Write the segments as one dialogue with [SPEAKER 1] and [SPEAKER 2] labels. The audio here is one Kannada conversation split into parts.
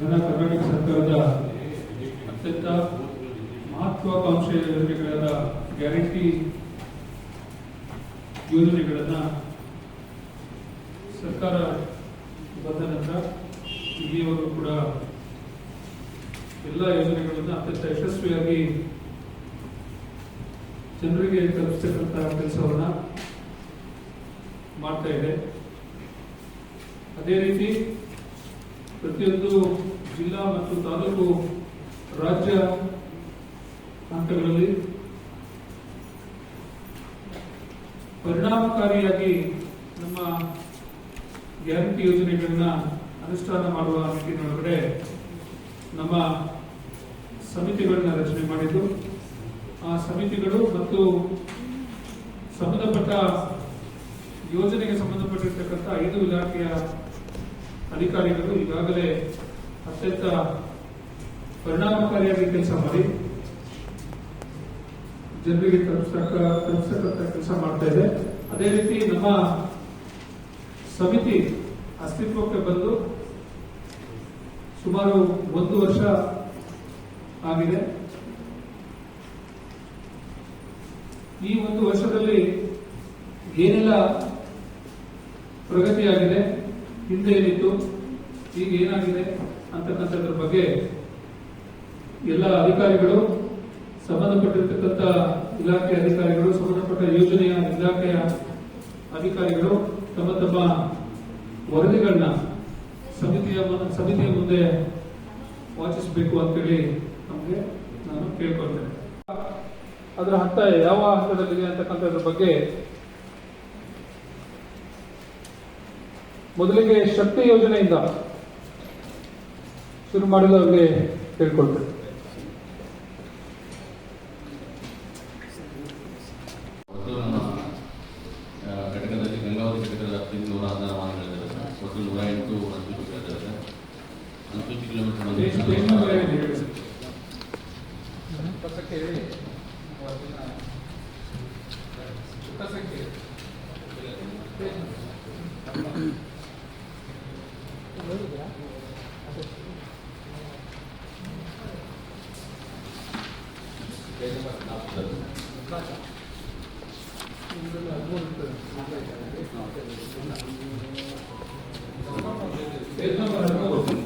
[SPEAKER 1] ಘನ ಕರ್ನಾಟಕ ಸರ್ಕಾರದ ಅತ್ಯಂತ ಮಹತ್ವಾಕಾಂಕ್ಷೆಯ ಯೋಜನೆಗಳಾದ ಗ್ಯಾರಂಟಿ ಯೋಜನೆಗಳನ್ನು ಸರ್ಕಾರ ಬಂದ ನಂತರ ಇಲ್ಲಿಯವರೆಗೂ ಕೂಡ ಎಲ್ಲ ಯೋಜನೆಗಳನ್ನು ಅತ್ಯಂತ ಯಶಸ್ವಿಯಾಗಿ ಜನರಿಗೆ ತಲುಪಿಸ್ತಕ್ಕಂಥ ಕೆಲಸವನ್ನು ಮಾಡ್ತಾ ಇದೆ. ಅದೇ ರೀತಿ ಪ್ರತಿಯೊಂದು ಜಿಲ್ಲಾ ಮತ್ತು ತಾಲೂಕು ರಾಜ್ಯ ಹಂತಗಳಲ್ಲಿ ಪರಿಣಾಮಕಾರಿಯಾಗಿ ನಮ್ಮ ಗ್ಯಾರಂಟಿ ಯೋಜನೆಗಳನ್ನ ಅನುಷ್ಠಾನ ಮಾಡುವ ನಿಟ್ಟಿನೊಳಗಡೆ ನಮ್ಮ ಸಮಿತಿಗಳನ್ನ ರಚನೆ ಮಾಡಿದ್ದು. ಆ ಸಮಿತಿಗಳು ಮತ್ತು ಸಂಬಂಧಪಟ್ಟ ಯೋಜನೆಗೆ ಸಂಬಂಧಪಟ್ಟಿರ್ತಕ್ಕಂಥ ಐದು ಇಲಾಖೆಯ ಅಧಿಕಾರಿಗಳು ಈಗಾಗಲೇ ಅತ್ಯಂತ ಪರಿಣಾಮಕಾರಿಯಾಗಿ ಕೆಲಸ ಮಾಡಿ, ಜನರಿಗೆ ತಲುಪಿಸ್ತಕ್ಕ ತಲುಪಿಸ್ತಕ್ಕಂಥ ಕೆಲಸ ಮಾಡ್ತಾ ಇದೆ. ಅದೇ ರೀತಿ ನಮ್ಮ ಸಮಿತಿ ಅಸ್ತಿತ್ವಕ್ಕೆ ಬಂದು ಸುಮಾರು ಒಂದು ವರ್ಷ ಆಗಿದೆ. ಈ ಒಂದು ವರ್ಷದಲ್ಲಿ ಏನೆಲ್ಲ ಪ್ರಗತಿಯಾಗಿದೆ ಹಿಂದೆ ಏನಿತ್ತು, ಈಗ ಏನಾಗಿದೆ ಅಂತಕ್ಕಂಥದ್ರ ಬಗ್ಗೆ ಎಲ್ಲ ಅಧಿಕಾರಿಗಳು, ಸಂಬಂಧಪಟ್ಟಿರ್ತಕ್ಕಂಥ ಇಲಾಖೆ ಅಧಿಕಾರಿಗಳು, ಸಂಬಂಧಪಟ್ಟ ಯೋಜನೆಯ ಇಲಾಖೆಯ ಅಧಿಕಾರಿಗಳು ತಮ್ಮ ತಮ್ಮ ವರದಿಗಳನ್ನ ಸಮಿತಿಯ ಸಮಿತಿಯ ಮುಂದೆ ವಾಚಿಸಬೇಕು ಅಂತೇಳಿ ನಮಗೆ ನಾನು ಕೇಳ್ಕೊಳ್ತೇನೆ. ಅದರ ಹಂತ ಯಾವ ಹಂತದಲ್ಲಿದೆ ಅಂತಕ್ಕಂಥದ್ರ ಬಗ್ಗೆ ಮೊದಲಿಗೆ ಶಕ್ತಿ ಯೋಜನೆಯಿಂದ ಶುರು ಮಾಡಲು ಅವರಿಗೆ
[SPEAKER 2] ಒಟ್ಟು ನಮ್ಮ ಆ, ಘಟಕದಲ್ಲಿ ಗಂಗಾವತಿ ಘಟಕದ ವ್ಯಾಪ್ತಿಯಲ್ಲಿ ನೂರ ಹದಿನಾರು ವಾಹನಗಳಿದ್ದಾವೆ ಸರ್ ಒಟ್ಟು ನೂರ ಎಂಟು ಅನುಸೂಚಿಗಳಿದ್ದಾವೆ ಸರ್ ಅನುಸೂಚಿ ಕಿಲೋಮೀಟರ್
[SPEAKER 1] ಎಷ್ಟು- ಎಷ್ಟು ನಂಬರ್ ಹೇಳಿ ಹೇಳಿ ಸರ್. ಪುಸ್ತಕಕ್ಕೆ ಹೇಳಿ. ಪುಸ್ತಕಕ್ಕೆ ಹೇಳಿ. ಪೇಜ್ ನಂಬರ್ ಹದಿಮೂರು.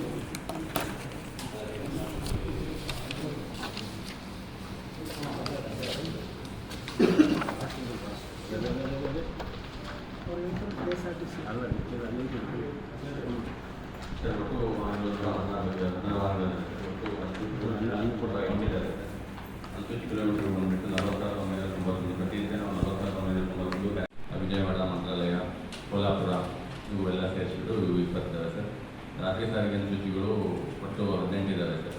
[SPEAKER 2] ಸರ್ ಒಟ್ಟು ವಾಹನಗಳು ನೂರ ಹದಿನಾರು ಇದೆ. ಹದಿನಾರು ವಾಹನಗಳಿದ್ದಾವೆ. ಒಟ್ಟು ಅನುಸೂಚಿಗಳು ನಾಲ್ಕು ನೂರ ಎಂಟಿದ್ದಾರೆ ಸರ್. ಅನುಸೂಚಿ ಕಿಲೋಮೀಟರ್ ಬಂದ್ಬಿಟ್ಟು ನಲವತ್ತಾರು ಒಂಬೈನೂರ ತೊಂಬತ್ತೊಂದು ಪ್ರತಿದಿನ ನಾವು ನಲವತ್ತಾರು ಒಂಬೈನೂರ ತೊಂಬತ್ತೊಂದು ವಿಜಯವಾಡ ಮಂತ್ರಾಲಯ ಕೋಲ್ಹಾಪುರ ಇವೆಲ್ಲ ಸೇರಿಸ್ಬಿಟ್ಟು ಇವು ಇಪ್ಪತ್ತಿದ್ದಾವೆ ಸರ್ ರಾಜ್ಯ ಸಾರಿಗೆ ಅನುಸೂಚಿಗಳು ಒಟ್ಟು ಹದಿನೆಂಟು ಇದ್ದಾವೆ ಸರ್.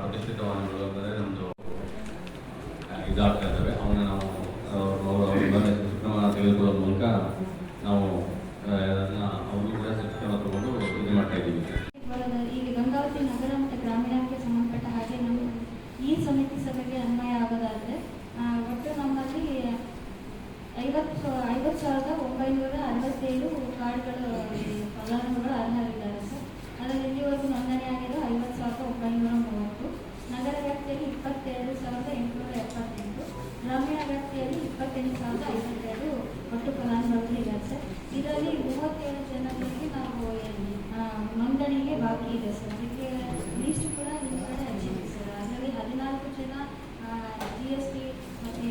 [SPEAKER 2] ಪ್ರತಿಷ್ಠಿತ ವಾಹನಗಳು ಅಂದರೆ ನಮ್ಮದು ಇದಾಗ್ತಾ ಇದ್ದಾವೆ ಅವನ್ನ ನಾವು ಶಿಕ್ಷಣ ತೆಗೆದುಕೊಳ್ಳೋ ಮೂಲಕ ನಾವು ಅದನ್ನ ಅವರು ಕೂಡ ಶಿಕ್ಷಣ ತಗೊಂಡು ಇದು ಮಾಡ್ತಾ
[SPEAKER 3] ಈ ಸಮಿತಿ ಸಭೆಗೆ ಅನ್ವಯ ಆಗೋದಾದ್ರೆ ಆ, ಒಟ್ಟು ನಮ್ಮಲ್ಲಿ ಐವತ್ತು ಐವತ್ತು ಸಾವಿರದ ಒಂಬೈನೂರ ಅರವತ್ತೇಳು ಕಾರ್ಡ್ಗಳು ಫಲಾನುಭವಿಗಳು ಅರ್ಹರಿದ್ದಾರೆ ಸರ್ ಅದರಲ್ಲಿ ಇಲ್ಲಿವರೆಗೂ ನೋಂದಣಿ ಆಗಿರೋ ಐವತ್ತು ಸಾವಿರದ ಒಂಬೈನೂರ ಮೂವತ್ತು ನಗರ ವ್ಯಾಪ್ತಿಯಲ್ಲಿ ಇಪ್ಪತ್ತೆರಡು ಸಾವಿರದ ಎಂಟುನೂರ ಎಪ್ಪತ್ತೆಂಟು ಗ್ರಾಮೀಣ ವ್ಯಾಪ್ತಿಯಲ್ಲಿ ಇಪ್ಪತ್ತೆಂಟು ಸಾವಿರದ ಐವತ್ತೆರಡು ಇದ್ದಾರೆ ಸರ್ ಇದರಲ್ಲಿ ಮೂವತ್ತೇಳು ಜನಗಳಿಗೆ ನಾವು ನೋಂದಣಿಗೆ ಬಾಕಿ ಇದೆ ಸರ್. ಇದಕ್ಕೆ ಲೀಸ್ಟ್ ಕೂಡ ನಿಮ್ಮ ಕಡೆ ಹಚ್ಚಿದೆ ಸರ್. ಅದರಲ್ಲಿ ಹದಿನಾಲ್ಕು ಜನ ಜಿ ಎಸ್ ಟಿ ಮತ್ತು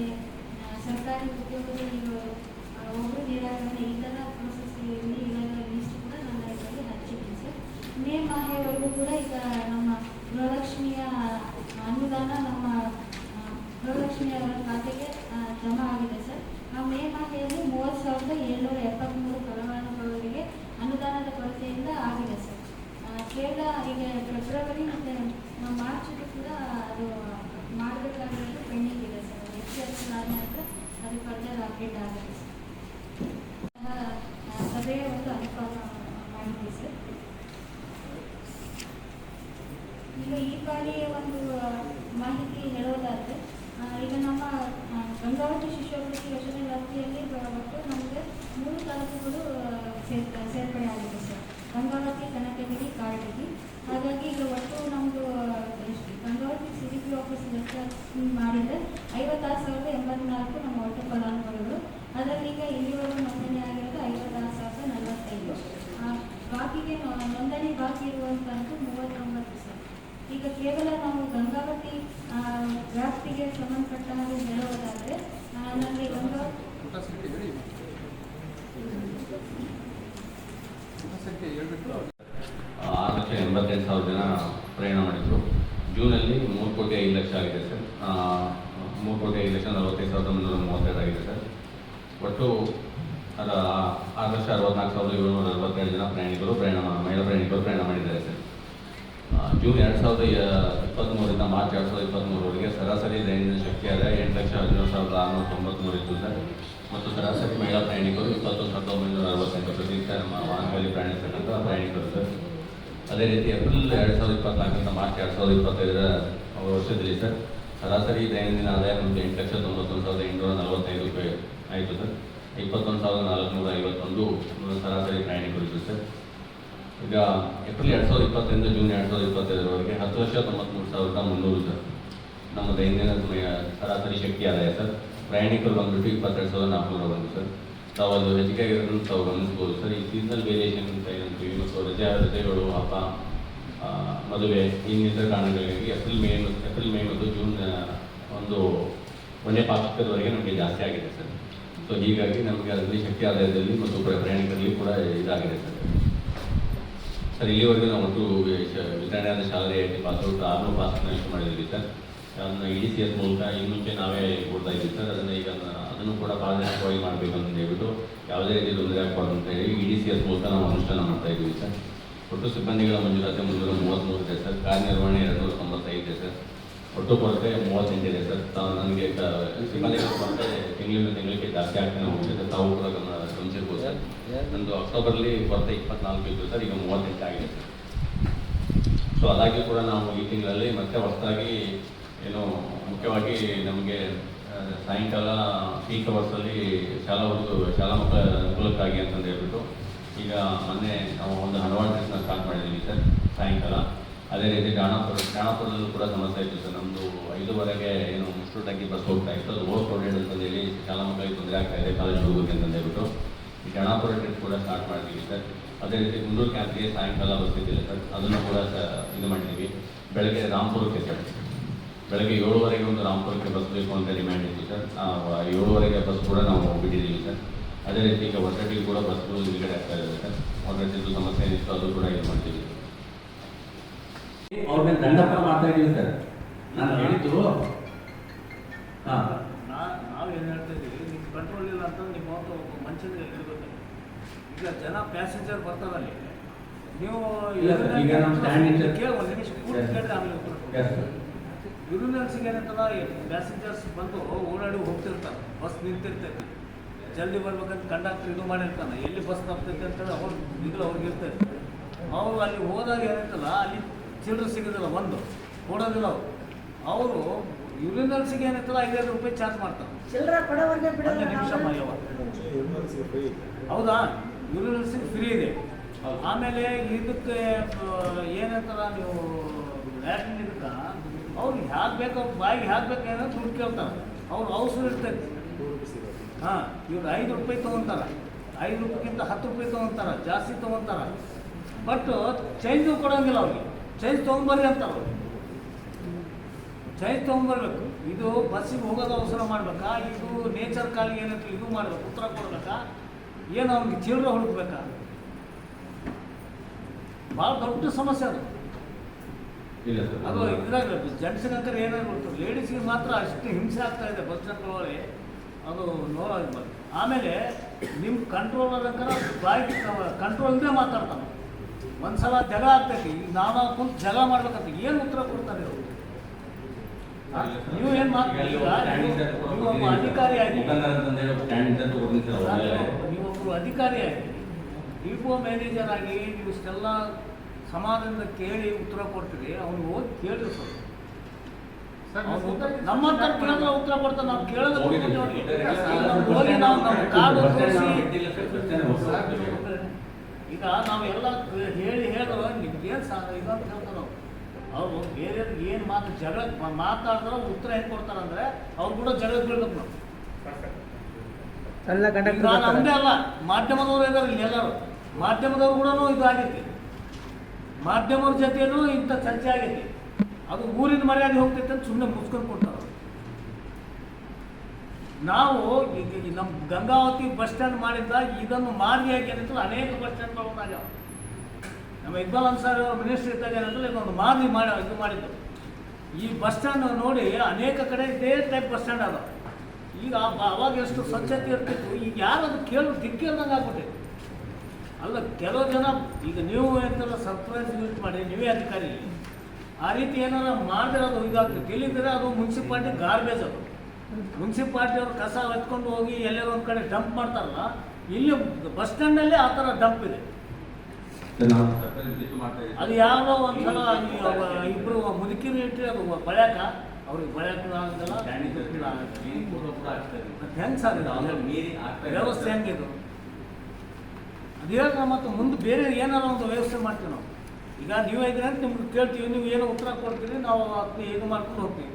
[SPEAKER 3] ಸರ್ಕಾರಿ ಉದ್ಯೋಗದಲ್ಲಿ ಇರೋರು ಆ, ಒಬ್ಬರು ನಿರಾಕರಣೆ ಈ ಥರ ಪ್ರೊಸೆಸ್ಸಲ್ಲಿ ಇರೋರ ಲೀಸ್ಟ್ ಕೂಡ ನನ್ನ ಇದರಲ್ಲಿ ಹಚ್ಚಿದ್ದೀನಿ ಸರ್ ಮೇ ಮಾಹೆವರೆಗೂ ಕೂಡ ಈಗ ನಮ್ಮ ಗೃಹಲಕ್ಷ್ಮಿಯ ಅನುದಾನ ನಮ್ಮ ಆ, ಗೃಹಲಕ್ಷ್ಮಿ ಅವರ ಖಾತೆಗೆ ಆ, ಜಮಾ ಆಗಿದೆ ಸರ್ ಆ ಮೇ ಮಾಹೆಯಲ್ಲಿ ಮೂವತ್ತು ಸಾವಿರದ ಏಳ್ನೂರ ಎಪ್ಪತ್ತ್ಮೂರು ಫಲಾನುಭವಿಗಳಿಗೆ ಅನುದಾನದ ಕೊರತೆಯಿಂದ ಆಗಿದೆ ಸರ್ ಆ, ಕೇವಲ ಈಗ ಫೆಬ್ರವರಿ ಮತ್ತು ಮಾರ್ಚಲ್ಲಿ ಕೂಡ ಅದು ಮಾಡಬೇಕಾಗಿರೋದು ಪೆಂಡಿಂಗ್ ಇದೆ ಸರ್ ಹೆಚ್ಚು ಹೆಚ್ಚು ಆದ ನಂತರ ಅದು ಫರ್ದರ್ ಅಪ್ಡೇಟ್ ಆಗುತ್ತೆ ಸರ್ ಆ, ಆ, ಸಭೆಯ ಒಂದು ಅನುಪಾತ ಮಾಡಿದ್ದೀವಿ ಸರ್ ಈಗ ಈ ಬಾರಿಯ ಒಂದು ಮಾಹಿತಿ ಹೇಳೋದಾದ್ರೆ ಈಗ ನಮ್ಮ ಗಂಗಾವತಿ ಶಿಷ್ಯವೃತ್ತಿ ಯೋಜನೆ ವ್ಯಾಪ್ತಿಯಲ್ಲಿ ಒಟ್ಟು ನಮಗೆ ಮೂರು ತಾಲೂಕುಗಳು ಸೇರ್ ಸೇರ್ಪಡೆ ಆಗಿದೆ ಸರ್. ಗಂಗಾವತಿ, ಕನಕಗಿರಿ ಕಾರಟಗಿ ಹಾಗಾಗಿ ಈಗ ಒಟ್ಟು ನಮ್ಮದು Gangavathi C D P office ಲೆಕ್ಕ ಮಾಡಿದರೆ ಐವತ್ತಾರು ಸಾವಿರದ ಎಂಬತ್ನಾಲ್ಕು ನಮ್ಮ ಒಟ್ಟು ಫಲಾನುಭವಿಗಳು. ಅದರಲ್ಲಿ ಈಗ ಇಲ್ಲಿವರೆಗೂ ನೋಂದಣಿ ಆಗಿರೋದು ಐವತ್ತಾರು ಸಾವಿರದ ನಲವತ್ತೈದು ಆ, ಬಾಕಿಗೆ ನೋಂದಣಿ ಬಾಕಿ ಇರುವಂತಹದ್ದು ಮೂವತ್ತೊಂಬತ್ತು ಸರ್. ಈಗ ಕೇವಲ ನಾವು ಗಂಗಾವತಿ ವ್ಯಾಪ್ತಿಗೆ ಸಂಬಂಧಪಟ್ಟ ಹಾಗೆ ಹೇಳುವುದಾದರೆ ನಮಗೆ ನನಗೆ ಗಂಗಾವತಿ
[SPEAKER 2] ಆರು ಲಕ್ಷ ಎಂಬತ್ತೈದು ಸಾವಿರ ಜನ ಪ್ರಯಾಣ ಮಾಡಿದ್ರು. ಜೂನಲ್ಲಿ ಮೂರು ಕೋಟಿ ಐದು ಲಕ್ಷ ಆಗಿದೆ ಸರ್. ಮೂರು ಕೋಟಿ ಐದು ಲಕ್ಷ ನಲವತ್ತೈದು ಸಾವಿರದ ಮುನ್ನೂರ ಮೂವತ್ತೆರಡು ಆಗಿದೆ ಸರ್. ಒಟ್ಟು ಅದರ ಲಕ್ಷ ಅರವತ್ನಾಲ್ಕು ಸಾವಿರದ ಏಳುನೂರ ಅರವತ್ತೆರಡು ಜನ ಪ್ರಯಾಣಿಕರು ಪ್ರಯಾಣ ಮಹಿಳಾ ಪ್ರಯಾಣಿಕರು ಪ್ರಯಾಣ ಮಾಡಿದ್ದಾರೆ ಸರ್. ಜೂನ್ ಎರಡು ಸಾವಿರದ ಇಪ್ಪತ್ತ್ಮೂರಿಂದ ಮಾರ್ಚ್ ಎರಡು ಸಾವಿರದ ಇಪ್ಪತ್ತ್ಮೂರವರೆಗೆ ಸರಾಸರಿ ದೈನಂದಿನ ಶಕ್ತಿ ಎಂಟು ಲಕ್ಷ ಹದಿನೇಳು ಸಾವಿರದ ಆರುನೂರ ತೊಂಬತ್ತ್ಮೂರು ಇತ್ತು ಸರ್. ಮತ್ತು ಸರಾಸರಿ ಮಹಿಳಾ ಪ್ರಯಾಣಿಕರು ಇಪ್ಪತ್ತು ಸಾವಿರದ ಒಂಬೈನೂರ ಅರವತ್ತೆಂಟು ಪ್ರತಿನಿತ್ಯ ನಮ್ಮ ವಾಹನದಲ್ಲಿ ಪ್ರಯಾಣಿಸ್ತಕ್ಕಂಥ ಪ್ರಯಾಣಿಕರು ಸರ್. ಅದೇ ರೀತಿ ಏಪ್ರಿಲ್ ಎರಡು ಸಾವಿರದ ಇಪ್ಪತ್ನಾಲ್ಕರಿಂದ ಮಾರ್ಚ್ ಎರಡು ಸಾವಿರದ ಇಪ್ಪತ್ತೈದರ ವರ್ಷದಲ್ಲಿ ಸರ್, ಸರಾಸರಿ ದೈನಂದಿನ ಆದಾಯ ನಮ್ಮದು ಎಂಟು ಲಕ್ಷ ತೊಂಬತ್ತೊಂದು ಸಾವಿರದ ಎಂಟುನೂರ ನಲವತ್ತೈದು ರೂಪಾಯಿ ಆಯಿತು ಸರ್. ಇಪ್ಪತ್ತೊಂದು ಸಾವಿರದ ನಾಲ್ಕುನೂರ ಐವತ್ತೊಂದು ಸರಾಸರಿ ಪ್ರಯಾಣಿಕರು ಇತ್ತು ಸರ್. ಈಗ ಏಪ್ರಿಲ್ ಎರಡು ಸಾವಿರದ ಇಪ್ಪತ್ತರಿಂದ ಜೂನ್ ಎರಡು ಸಾವಿರದ ಇಪ್ಪತ್ತೈದರವರೆಗೆ ಹತ್ತು ವರ್ಷ ತೊಂಬತ್ತ್ಮೂರು ಸಾವಿರದ ಮುನ್ನೂರು ಸರ್ ನಮ್ಮ ದೈನಂದಿನ ಸಮಯ ಸರಾಸರಿ ಶಕ್ತಿ ಆದಾಯ ಸರ್. ಪ್ರಯಾಣಿಕರು ಬಂದ್ಬಿಟ್ಟು ಇಪ್ಪತ್ತೆರಡು ಸಾವಿರದ ನಾಲ್ಕುನೂರ ಒಂದು ಸರ್. ತಾವು ಅದು ಹೆಚ್ಚಿಗೆ ಆಗಿರೋದನ್ನು ತಾವು ಗಮನಿಸ್ಬೋದು ಸರ್. ಈ ಸೀಸನಲ್ ವೇರಿಯೇಷನ್ ಅಂತ ಏನಂತೀವಿ ಮತ್ತು ರಜೆ ರಜೆಗಳು, ಹಬ್ಬ ಮದುವೆ ಇನ್ನಿತರ ಕಾರಣಗಳಿಗಾಗಿ ಏಪ್ರಿಲ್, ಮೇ ಏಪ್ರಿಲ್, ಮೇ ಮತ್ತು ಜೂನ್ ಒಂದು ಒಂದೇ ಪಾಕ್ಷಿಕದವರೆಗೆ ನಮಗೆ ಜಾಸ್ತಿ ಆಗಿದೆ ಸರ್. ಸೊ ಹೀಗಾಗಿ ನಮಗೆ ಅದರಲ್ಲಿ ಶಕ್ತಿ ಆದಾಯದಲ್ಲಿ ಮತ್ತು ಪ್ರ- ಪ್ರಯಾಣಿಕರಲ್ಲಿ ಕೂಡ ಇದಾಗಿದೆ ಸರ್. ಸರ್, ಇಲ್ಲಿವರೆಗೂ ನಾವು ಒಟ್ಟು ವಿತರಣೆಯಾದ ಶಾಲೆ ಐಟಿ ಪಾಸ್ಔಟ್ ಪಾತ್ರನ ಮಾಡಿದ್ದೀವಿ ಸರ್. ಅದನ್ನು ಇ ಡಿ ಸಿ ಎಸ್ ಮೂಲಕ ಈ ಮುಂಚೆ ನಾವೇ ಕೊಡ್ತಾ ಇದ್ವಿ ಸರ್. ಅದನ್ನು ಈಗ ಅದನ್ನು ಕೂಡ ಪಾರದರ್ಶಕವಾಗಿ ಮಾಡಬೇಕು ಅಂತ ಹೇಳ್ಬಿಟ್ಟು ಯಾವುದೇ ರೀತಿ ತೊಂದರೆ ಆಗಬಾರ್ದು ಅಂತ ಹೇಳಿ ಇ ಡಿ ಸಿ ಎಸ್ ಮೂಲಕ ನಾವು ಅನುಷ್ಠಾನ ಮಾಡ್ತಾ ಇದ್ವಿ ಸರ್. ಒಟ್ಟು ಸಿಬ್ಬಂದಿಗಳ ಮಂಜೂರಾತಿ ಮುನ್ನೂರ ಮೂವತ್ತ್ಮೂರು ಇದೆ ಸರ್. ಕಾರ್ಯನಿರ್ವಹಣೆ ಎರಡು ನೂರ ಮೂವತ್ತು ಮೂವತ್ತೆಂಟಿದೆ ಸರ್. ತಾವು ನನಗೆ ತಿಂಗಳಿಂದ ತಿಂಗಳಿಗೆ ಜಾಸ್ತಿ ಆಗ್ತಾನೆ ಸರ್ ತಾವು ಕೂಡ ಗಮನ ಗಮನಿಸಿರ್ಬೋದು ಸರ್. ನಂದು ಅಕ್ಟೋಬರ್ಲಿ ಕೊರತೆ ಇಪ್ಪತ್ನಾಲ್ಕು ಇತ್ತು ಸರ್. ಈಗ ಮೂವತ್ತೆಂಟು ಆಗಿದೆ ಸರ್. ಸೊ ಅದಾಗಿ ಕೂಡ ನಾವು ಈ ತಿಂಗಳಲ್ಲಿ ಮತ್ತೆ ಹೊಸದಾಗಿ ಏನು ಮುಖ್ಯವಾಗಿ ನಮಗೆ ಸಾಯಂಕಾಲ ಪೀಕ್ ಅವರ್ಸಲ್ಲಿ ಶಾಲಾ ಹುಡುಗರು, ಶಾಲಾ ಮಕ್ಕಳ ಅನುಕೂಲಕ್ಕಾಗಿ ಅಂತಂದು ಹೇಳ್ಬಿಟ್ಟು ಈಗ ಮೊನ್ನೆ ನಾವು ಒಂದು ಅಡ್ವಾಂಟೇಜ್ನ ಸ್ಟಾರ್ಟ್ ಮಾಡಿದ್ದೀವಿ ಸರ್, ಸಾಯಂಕಾಲ. ಅದೇ ರೀತಿ ಗಾಣಪುರ ಗಾಣಪುರದಲ್ಲೂ ಕೂಡ ಸಮಸ್ಯೆ ಇತ್ತು ಸರ್. ನಮ್ಮದು ಐದುವರೆಗೆ ಏನು ಮುಸ್ಟೂಟಾಗಿ ಬಸ್ ಹೋಗ್ತಾ ಇತ್ತು. ಅದು ಓವರ್ ಕ್ರೌಡೆಡ್ ಅಂತಂದು ಹೇಳಿ ಶಾಲಾ ಮಕ್ಕಳಿಗೆ ತೊಂದರೆ ಆಗ್ತಾ ಇದೆ ಕಾಲೇಜ್ ಹೋಗೋಕೆ ಅಂತ ಹೇಳ್ಬಿಟ್ಟು ಈ ಡಾಣಾಪುರ ಟ್ರಿಪ್ ಕೂಡ ಸ್ಟಾರ್ಟ್ ಮಾಡಿದ್ದೀವಿ ಸರ್. ಅದೇ ರೀತಿ ಗುಂಡೂರು ಕ್ಯಾಂಪ್ಗೆ ಸಾಯಂಕಾಲ ಬಸ್ ಇದ್ದಿಲ್ಲ ಸರ್. ಅದನ್ನು ಕೂಡ ಇದು ಮಾಡಿದ್ದೀವಿ ಬೆಳಗ್ಗೆ ರಾಮ್ಪುರಕ್ಕೆ ಸರ್. ಬೆಳಗ್ಗೆ ಏಳುವರೆಗೆ ಒಂದು ರಾಮ್ಪುರಕ್ಕೆ ಬಸ್ ಬೇಕು ಅಂತ ಡಿಮ್ಯಾಂಡ್ ಇತ್ತು ಸರ್. ಏಳುವರೆಗೆ ಬಸ್ ಕೂಡ ನಾವು ಬಿಟ್ಟಿದ್ದೀವಿ ಸರ್. ಅದೇ ರೀತಿ ಈಗ ಹೊಸಟಿಗೆ ಕೂಡ ಬಸ್ಗಳು ನಿಲುಗಡೆ ಆಗ್ತಾ ಇದೆ ಸರ್. ಹೊಸಟಿದ್ದು ಸಮಸ್ಯೆ ಏನಿತ್ತು ಅದು ಕೂಡ ಇದು ಮಾಡ್ತೀವಿ.
[SPEAKER 4] ಅವ್ರ ಮೇಲೆ ದಂಡಪ್ಪ ಮಾಡ್ತಾ ಸರ್. ನಾನು ಹೇಳಿದ್ದು ಹಾ.
[SPEAKER 5] ನಾವು ಏನು ಹೇಳ್ತಾ ಇದ್ದೀವಿ ನಿಮ್ಮ ಕಂಟ್ರೋಲ್ ಇಲ್ಲ ಅಂತ ನಿಮ್ಮ ಒಬ್ಬ ಮನುಷ್ಯನಿಗೆ ಇರಬೇಕು ಈಗ ಜನ ಪ್ಯಾಸೆಂಜರ್ ಬರ್ತಾರಲ್ಲಿ ನೀವು
[SPEAKER 4] ಇಲ್ಲ ಸರ್, ಈಗ ನಮ್ಮ stand
[SPEAKER 5] ಕೇಳಿ ಒಂದು ನಿಮಿಷ ಆಮೇಲೆ ಉತ್ತರ ಏನಂತಲ್ಲ ಪ್ಯಾಸೆಂಜರ್ಸ್ ಬಂದು ಓಡಾಡಿ ಹೋಗ್ತಿರ್ತಾರೆ ಬಸ್ ನಿಂತಿರ್ತೈತಿ. ಜಲ್ದಿ ಬರ್ಬೇಕಂತ ಕಂಡಕ್ಟರ್ ಇದು ಮಾಡಿರ್ತಾನೆ ಎಲ್ಲಿ ಬಸ್ ತಪ್ತೈತೆ ಅಂತೇಳಿ ಅವ್ರು ನಿಗಲು ಅವ್ರಿಗೆ ಇರ್ತೈತೆ ಅವರು ಅಲ್ಲಿ ಹೋದಾಗ ಏನಂತಲ್ಲ ಅಲ್ಲಿ ಚಿಲ್ಲರೆ ಸಿಗೋದಿಲ್ಲ ಒಂದು. ಕೊಡೋದಿಲ್ಲ ಅವರು. ಅವರು ಯೂನಿವರ್ಸಿಗೆ ಏನಿತ್ತಲ್ಲ ಐದೈದು ರೂಪಾಯಿ ಚಾರ್ಜ್ ಮಾಡ್ತಾರೆ.
[SPEAKER 6] ಚಿಲ್ಲರೆ ಕೊಡೋವರೆಗೆ
[SPEAKER 5] ಒಂದು ನಿಮಿಷ ಹೌದಾ? ಯೂನಿವರ್ಸಿಗೆ ಫ್ರೀ ಇದೆ. ಆಮೇಲೆ ಇದಕ್ಕೆ ಏನಂತಾರ ನೀವು ಲ್ಯಾಟ್ರಿನ್ ಇದಕ್ಕೆ ಅವ್ರು ಹ್ಯಾಕ್ ಬೇಕು ಬಾಯಿಗೆ ಹಾಕ್ಬೇಕು ಏನೋ ದುಡ್ಡು ಕೇಳ್ತಾರೆ. ಅವ್ರು ಔಷಧ ಇರ್ತೈತಿ ಹಾಂ ಇವ್ರು ಐದು ರೂಪಾಯಿ ತೊಗೊತಾರೆ. ಐದು ರೂಪಾಯಿಗಿಂತ ಹತ್ತು ರೂಪಾಯಿ ತೊಗೊತಾರೆ ಜಾಸ್ತಿ ತೊಗೊತಾರೆ. ಬಟ್ ಚೇಂಜು ಕೊಡೋಂಗಿಲ್ಲ ಅವ್ರಿಗೆ. ಚೇಂಜ್ ತೊಗೊಂಬರ್ರಿ ಅಂತ ಚೈನ್ ತೊಗೊಂಬರ್ಬೇಕು ಇದು ಬಸ್ಸಿಗೆ ಹೋಗೋದು ಅವಸರ ಮಾಡ್ಬೇಕಾ? ಇದು ನೇಚರ್ ಕಾಲಿಗೆ ಏನಂತ ಇದು ಮಾಡ್ಬೇಕು? ಉತ್ತರ ಕೊಡ್ಬೇಕಾ? ಏನು ಅವ್ನಿಗೆ ಚಿಲ್ಲರೆ ಹುಡುಕ್ಬೇಕಾ? ಭಾಳ ದೊಡ್ಡ ಸಮಸ್ಯೆ ಅದು.
[SPEAKER 2] ಇಲ್ಲ
[SPEAKER 5] ಅದು ಇದ್ರಾಗ ಜೆಂಟ್ಸ್ಗಂಕರ್ ಏನಾದ್ರು ಗೊತ್ತು. ಲೇಡೀಸ್ಗೆ ಮಾತ್ರ ಅಷ್ಟು ಹಿಂಸೆ ಆಗ್ತಾ ಇದೆ ಬಸ್ ಸ್ಟ್ಯಾಂಡ್ಗಳಲ್ಲಿ ಅದು ನೋಡೋದು ಆಮೇಲೆ ನಿಮ್ಮ ಕಂಟ್ರೋಲ್ ಅಂಕರ ಕಂಟ್ರೋಲ್ ಕಂಟ್ರೋಲ್ದೇ ಮಾತಾಡ್ತಾನೆ. ಒಂದ್ಸಲ ಜಲ ಆಗ್ತೈತಿ ಈಗ ನಾವು ಕುಂತು ಜಗ ಮಾಡ್ಬೇಕಂತ ಏನು ಉತ್ತರ ಕೊಡ್ತಾರೆ ಅವರು? ನೀವು ಏನು ಮಾಡ್ತೀರಾ ಈಗ ನೀವು- ನೀವು ಒಬ್ಬ ಅಧಿಕಾರಿ ಆಗಿ ನೀವೊಬ್ಬರು ಅಧಿಕಾರಿ ಆಗಿ ಡಿಪೋ ಮ್ಯಾನೇಜರ್ ಆಗಿ ನೀವು ಇಷ್ಟೆಲ್ಲ ಸಮಾಧಾನದ ಕೇಳಿ ಉತ್ತರ ಕೊಡ್ತೀರಿ ಅವ್ನು ಹೋಗಿ ಕೇಳಿದ್ರು ಸರ್ ನಮ್ಮ ಕೇಳಿದ್ರೆ ಉತ್ತರ ಕೊಡ್ತಾರೆ ನಾವು ಕೇಳೋದು
[SPEAKER 2] ಹೋಗಿ
[SPEAKER 5] ನಾವು ನಮ್ಮ ಕಾರ್ಡು ತೋರಿಸಿ ಈಗ ನಾವೆಲ್ಲ ಹೇಳಿ ಹೇಳೋ ನಿಮ್ಗೇನು ಏನು ಸಾ ಇದು ಅಂತ ಹೇಳ್ತಾರೆ ಅವರು. ಅವ್ರು ಬೇರೆ ಏನು ಮಾತು ಜಗಳ ಮಾತಾಡಿದ್ರೆ ಉತ್ತರ ಹೆಂಗೆ ಕೊಡ್ತಾರೆ ಅಂದರೆ ಅವ್ರು ಕೂಡ ಜಗಳ ಬೀಳ್ಬೇಕು ನಾವು.
[SPEAKER 6] ಎಲ್ಲ
[SPEAKER 5] ಈಗ ನಮ್ದೇ ಅಲ್ಲ ಮಾಧ್ಯಮದವ್ರು ಇದ್ದಾರೆ ಇಲ್ಲಿ ಎಲ್ಲರೂ. ಮಾಧ್ಯಮದವ್ರು ಕೂಡ ಇದು ಆಗೈತಿ ಮಾಧ್ಯಮದ ಜೊತೆನೂ ಇಂಥ ಚರ್ಚೆ ಆಗೈತಿ ಅದು ಊರಿನ ಮರ್ಯಾದೆ ಹೋಗ್ತೈತೆ ಅಂತ ಸುಮ್ಮನೆ ಮುಚ್ಕೊಂಡು ಕೊಡ್ತಾರೆ ನಾವು ಈಗ ನಮ್ಮ ಗಂಗಾವತಿ ಬಸ್ ಸ್ಟ್ಯಾಂಡ್ ಮಾಡಿದ್ದ, ಇದನ್ನು ಮಾದರಿಯಾಗಿ ಏನಂತಲ್ಲ ಅನೇಕ ಬಸ್ ಸ್ಟ್ಯಾಂಡ್ಗಳು ಆಗ್ಯಾವ ನಮ್ಮ ಇಕ್ಬಾಲ್ ಅನ್ಸಾರಿ ಅವರು ಮಿನಿಸ್ಟರ್ ಇದ್ದಾಗ ಏನಂತಲ್ಲ ಇದೊಂದು ಮಾದರಿ ಮಾಡಿ ಇದು ಮಾಡಿದ್ದು ಈ ಬಸ್ ಸ್ಟ್ಯಾಂಡ್ ನೋಡಿ ಅನೇಕ ಕಡೆ ಇದೇ ಟೈಪ್ ಬಸ್ ಸ್ಟ್ಯಾಂಡ್ ಅದ. ಈಗ ಅವಾಗ ಎಷ್ಟು ಸ್ವಚ್ಛತೆ ಇರ್ತಿತ್ತು, ಈಗ ಯಾರು ಅದು ಕೇಳು ದಿಕ್ಕಿಲ್ದಂಗೆ ಆಗ್ಬಿಟ್ಟೆ ಅಲ್ಲ, ಕೆಲವು ಜನ, ಈಗ ನೀವು ಎಂತೆಲ್ಲ ಸರ್ಪ್ರೈಸ್ ಯೂಸ್ ಮಾಡಿ, ನೀವೇ ಅಧಿಕಾರಿ. ಆ ರೀತಿ ಏನಾರ ಮಾಡಿದ್ರೆ ಅದು ಇದಾಗ್ತದೆ. ಅದು ಮುನ್ಸಿಪಾಲ್ಟಿ ಗಾರ್ಬೇಜ್ ಅದು. ಮುನ್ಸಿಪಾಲ್ಟಿ ಅವ್ರು ಕಸ ಎತ್ಕೊಂಡು ಹೋಗಿ ಎಲ್ಲೆಲ್ಲ ಒಂದು ಕಡೆ ಡಂಪ್ ಮಾಡ್ತಾರಲ್ಲ, ಇಲ್ಲಿ ಬಸ್ ಸ್ಟ್ಯಾಂಡಲ್ಲಿ ಆ ಥರ ಡಂಪ್ ಇದೆ. ಅದು ಯಾರೋ ಒಂದ್ಸಲ ಇಬ್ಬರು ಮುದುಕಿನ ಇಟ್ಟರೆ ಅದು ಬಳ್ಯಾಕ, ಅವ್ರಿಗೆ ಬಳ್ಯಾಕ ಹೆಂಗೆ ಸರ್? ವ್ಯವಸ್ಥೆ ಹೆಂಗಿದು ಅದು ಹೇಳಿದ್ರೆ ಮತ್ತು ಮುಂದೆ ಬೇರೆ ಏನಾರ ಒಂದು ವ್ಯವಸ್ಥೆ ಮಾಡ್ತೀವಿ ನಾವು ಈಗ ನೀವು ಇದ್ರೆ ಅಂತ ನಿಮ್ಗೆ ಕೇಳ್ತೀವಿ, ನೀವು ಏನು ಉತ್ತರ ಕೊಡ್ತೀರಿ, ನಾವು ಅದನ್ನ ಇದು ಮಾಡ್ಕೊಂಡು ಹೋಗ್ತೀವಿ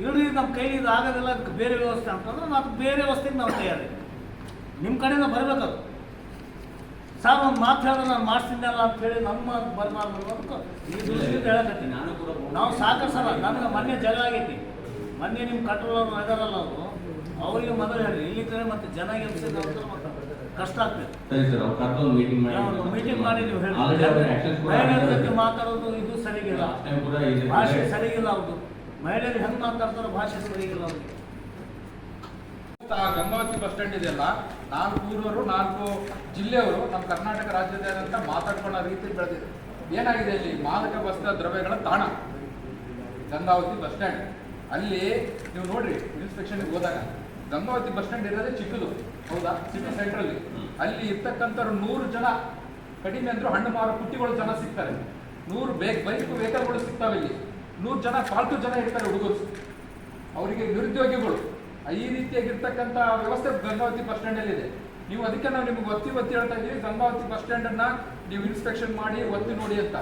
[SPEAKER 5] ಇಲ್ರಿ ನಮ್ಮ ಕೈಲಿ ಇದು ಆಗೋದಿಲ್ಲ ಅದಕ್ಕೆ ಬೇರೆ ವ್ಯವಸ್ಥೆ ಅಂತಂದ್ರೆ ನಾವು ಬೇರೆ ವ್ಯವಸ್ಥೆಗೆ ನಾವು ತಯಾರಿ. ನಿಮ್ಮ ಕಡೆಯಿಂದ ಬರಬೇಕದು. ಸರ್ ಒಂದು ಮಾತು ಹೇಳಿದ್ರೆ ನಾನು ಮಾಡಿಸ್ತೀನಲ್ಲ ಅಂತ ಹೇಳಿ ನಮ್ಮ ಬರಬಾರ್ದು ಅಂತ ಹೇಳಕತ್ತೀನಿ.
[SPEAKER 2] ನಾನು ಕೂಡ
[SPEAKER 5] ನಾವು ಸಾಕಷ್ಟು ಸಲ ನನಗೆ ಮೊನ್ನೆ ಜಗಳ ಆಗೈತಿ. ಮೊನ್ನೆ ನಿಮ್ಮ ಕಂಟ್ರೋಲ್ ಇದಾರಲ್ಲ ಅವರು ಅವರಿಗೆ ಮೊದಲು ಹೇಳಿ ಇಲ್ಲಿ ಕಡೆ ಮತ್ತೆ ಜನ ಅವ್ರಿಗೆ ಮತ್ತೆ ಕಷ್ಟ ಆಗ್ತದೆ.
[SPEAKER 2] ಮೀಟಿಂಗ್ ಮಾಡಿ.
[SPEAKER 5] ನೀವು ಹೇಳಿ. ಮಾತಾಡೋದು ಇದು ಸರಿಗಿಲ್ಲ. ಭಾಷೆ ಸರಿಗಿಲ್ಲ ಅವ್ರದ್ದು ಮಹಿಳೆಯರು ಹೆಂಗ್ ಮಾತಾಡ್ತಾರೋ ಭಾಷೆ ಸರಿಯಿಲ್ಲ ಅವ್ರಿಗೆ.
[SPEAKER 7] ಆ ಗಂಗಾವತಿ ಬಸ್ ಸ್ಟ್ಯಾಂಡ್ ಇದೆಯಲ್ಲ ನಾಲ್ಕು ಊರವರು, ನಾಲ್ಕು ಜಿಲ್ಲೆಯವರು ನಮ್ಮ ಕರ್ನಾಟಕ ರಾಜ್ಯದಾದ್ಯಂತ ಮಾತಾಡ್ಕೊಳ್ಳೋ ರೀತಿ ಬೆಳೆದಿದೆ. ಏನಾಗಿದೆ ಇಲ್ಲಿ ಮಾದಕ ವಸ್ತ್ರ ದ್ರವ್ಯಗಳ ತಾಣ. Gangavathi bus stand. ಅಲ್ಲಿ ನೀವು ನೋಡ್ರಿ ಇನ್ಸ್ಪೆಕ್ಷನ್ಗೆ ಹೋದಾಗ, ಗಂಗಾವತಿ ಬಸ್ ಸ್ಟ್ಯಾಂಡ್ ಇರೋದೇ ಚಿಕ್ಕದು. ಹೌದಾ? ಸಿಟಿ ಸೆಂಟ್ರಲ್ಲಿ. ಅಲ್ಲಿ ಇರ್ತಕ್ಕಂಥವ್ರು ನೂರು ಜನ, ಕಡಿಮೆ ಅಂದ್ರೂ ಹಣ್ಣು ಮಾರು ಪುಟ್ಟಿಗಳು ಜನ ಸಿಗ್ತಾರೆ. ನೂರು ಬೇಕ್ ಬೈಕ್ ವೆಹಿಕಲ್ಗಳು ಸಿಗ್ತಾವೆ ಇಲ್ಲಿ. ನೂರು ಜನ ಫಾಲ್ತು ಜನ ಇರ್ತಾರೆ ಹುಡುಗರು. ಅವರಿಗೆ ನಿರುದ್ಯೋಗಿಗಳು. ಈ ರೀತಿಯಾಗಿರ್ತಕ್ಕಂಥ ವ್ಯವಸ್ಥೆ ಗಂಗಾವತಿ ಬಸ್ ಸ್ಟ್ಯಾಂಡಲ್ಲಿ ಇದೆ ನೀವು ಅದಕ್ಕೆ ನಾವು ನಿಮ್ಗೆ ಒತ್ತಿ ಒತ್ತಿ ಹೇಳ್ತಾ ಇದೀವಿ ಗಂಗಾವತಿ ಬಸ್ ಸ್ಟ್ಯಾಂಡ್ ಅನ್ನ ನೀವು ಇನ್ಸ್ಪೆಕ್ಷನ್ ಮಾಡಿ, ಒತ್ತಿ ನೋಡಿ ಅಂತ.